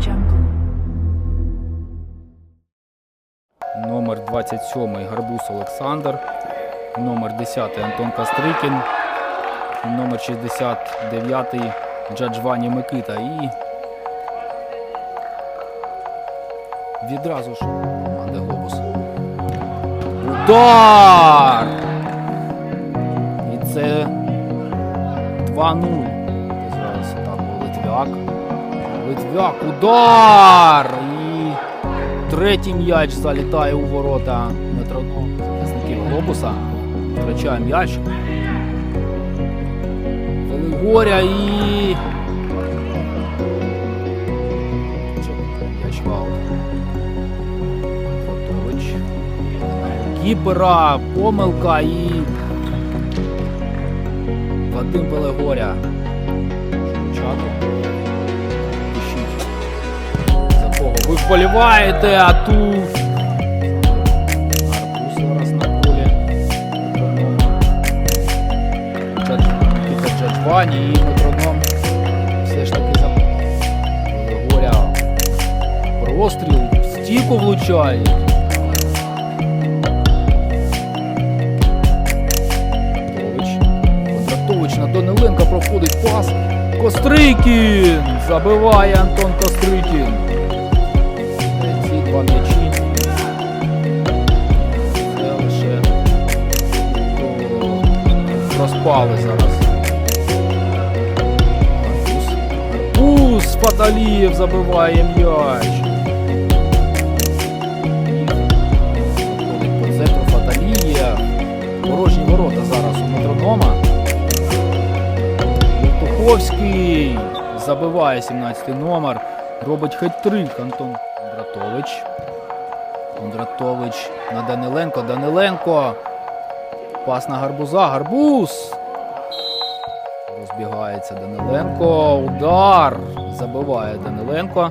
jungle. Номер 27 Гарбуз Олександр. Номер 10 Антон Кастрикін. Номер 69 Джаджвані Микита. І відразу ж команди Глобус. Удар! І це 2-0. Називається так Литвяк. Литвяк, удар! І третій м'яч залітає у ворота метроном захисників глобуса. Втрачає м'яч. Велигоря і. М'яч в Кіпера, помилка і. Вадим Белегоря. Чату. Вболіваєте, а тут. Арбуз зараз на полі. Пітер Джаджвані і метроном все ж таки за Белегоря. Простріл, стіку влучає. Кондратович. Кондратович на Даниленка проходить пас. Кострикін! Забиває Антон Кострикін. Розпали зараз. Арбуз! Фаталієв забиває м'яч. По центру Фаталієв. Порожні ворота зараз у метронома. Туховський забиває 17 номер. Робить хет-трик Антон Кондратович. Кондратович на Даниленко. Даниленко. Пас на гарбуза. Гарбуз. Розбігається Даниленко. Удар. Забиває Даниленко.